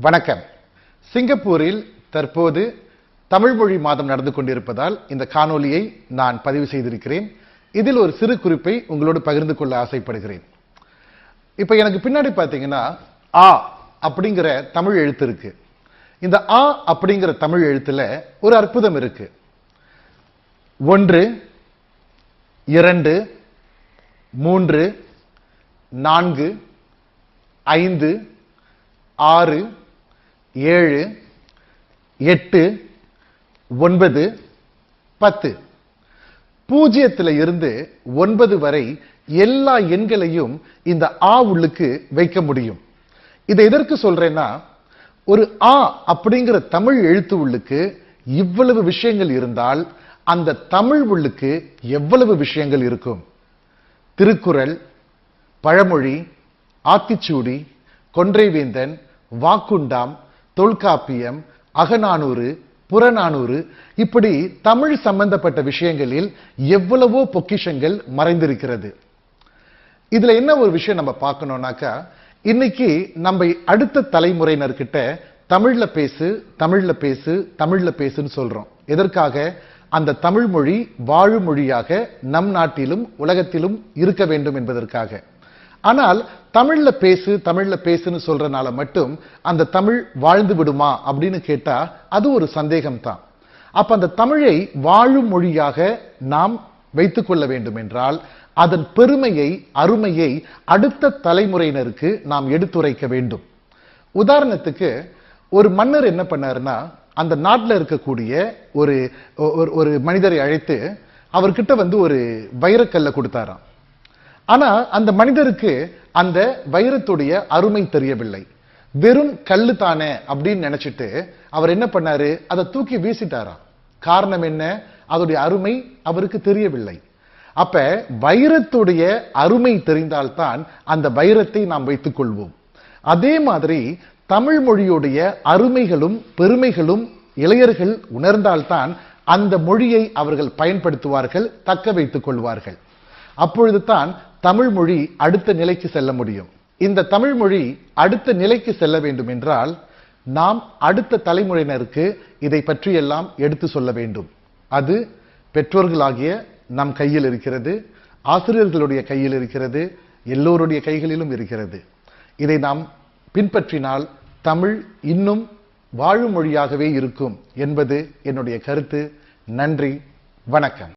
வணக்கம். சிங்கப்பூரில் தற்போது தமிழ் மொழி மாதம் நடந்து கொண்டிருப்பதால் இந்த காணொலியை நான் பதிவு செய்திருக்கிறேன். இதில் ஒரு சிறு குறிப்பை உங்களோடு பகிர்ந்து கொள்ள ஆசைப்படுகிறேன். இப்போ எனக்கு பின்னாடி பார்த்தீங்கன்னா ஆ அப்படிங்கிற தமிழ் எழுத்து இருக்கு. இந்த ஆ அப்படிங்கிற தமிழ் எழுத்துல ஒரு அற்புதம் இருக்கு. ஒன்று இரண்டு மூன்று நான்கு ஐந்து ஆறு ஏழு எட்டு ஒன்பது பத்து. பூஜ்ஜியத்தில் இருந்து ஒன்பது வரை எல்லா எண்களையும் இந்த ஆ உள்ளுக்கு வைக்க முடியும். இதை எதற்கு சொல்றேன்னா ஒரு ஆ அப்படிங்கிற தமிழ் எழுத்து உள்ளுக்கு இவ்வளவு விஷயங்கள் இருந்தால் அந்த தமிழ் உள்ளுக்கு எவ்வளவு விஷயங்கள் இருக்கும்? திருக்குறள் பழமொழி ஆத்திச்சூடி கொன்றைவேந்தன் வாக்குண்டாம் தொல்காப்பியம் அகநானூறு புறநானூறு இப்படி தமிழ் சம்பந்தப்பட்ட விஷயங்களில் எவ்வளவோ பொக்கிஷங்கள் மறைந்திருக்கிறது. இதுல என்ன ஒரு விஷயம் நம்ம பார்க்கணும்னாக்கா இன்னைக்கு நம்ம அடுத்த தலைமுறையினர்கிட்ட தமிழ்ல பேசு தமிழ்ல பேசு தமிழ்ல பேசுன்னு சொல்றோம். எதற்காக? அந்த தமிழ் மொழி வாழுமொழியாக நம் நாட்டிலும் உலகத்திலும் இருக்க வேண்டும் என்பதற்காக. ஆனால் தமிழ்ல பேசு தமிழ்ல பேசுன்னு சொல்றனால மட்டும் அந்த தமிழ் வாழ்ந்து விடுமா அப்படின்னு கேட்டா அது ஒரு சந்தேகம் தான் அப்ப அந்த தமிழை வாழும் மொழியாக நாம் வைத்துக்கொள்ள வேண்டும் என்றால் அதன் பெருமையை அருமையை அடுத்த தலைமுறையினருக்கு நாம் எடுத்துரைக்க வேண்டும். உதாரணத்துக்கு ஒரு மன்னர் என்ன பண்ணாருன்னா அந்த நாட்டில் இருக்கக்கூடிய ஒரு ஒரு- ஒரு மனிதரை அழைத்து அவர்கிட்ட வந்து ஒரு வைரக்கல்லை கொடுத்தாராம். ஆனா அந்த மனிதருக்கு அந்த வைரத்துடைய அருமை தெரியவில்லை. வெறும் கல்லு தானே அப்படின்னு நினைச்சிட்டு அவர் என்ன பண்ணாரு? அதை தூக்கி வீசிட்டாராம் காரணம் என்ன? அதோடைய அருமை அவருக்கு தெரியவில்லை. அப்ப வைரத்துடைய அருமை தெரிந்தால்தான் அந்த வைரத்தை நாம் வைத்துக் கொள்வோம். அதே மாதிரி தமிழ் மொழியுடைய அருமைகளும் பெருமைகளும் இளையர்கள் உணர்ந்தால்தான் அந்த மொழியை அவர்கள் பயன்படுத்துவார்கள் தக்க வைத்துக் கொள்வார்கள். அப்பொழுது தான் தமிழ் மொழி அடுத்த நிலைக்கு செல்ல முடியும். இந்த தமிழ் மொழி அடுத்த நிலைக்கு செல்ல வேண்டும் என்றால் நாம் அடுத்த தலைமுறையினருக்கு இதை பற்றியெல்லாம் எடுத்து சொல்ல வேண்டும். அது பெற்றோர்களாகிய நம் கையில் இருக்கிறது ஆசிரியர்களுடைய கையில் இருக்கிறது எல்லோருடைய கைகளிலும் இருக்கிறது. இதை நாம் பின்பற்றினால் தமிழ் இன்னும் வாழும் மொழியாகவே இருக்கும் என்பது என்னுடைய கருத்து. நன்றி வணக்கம்.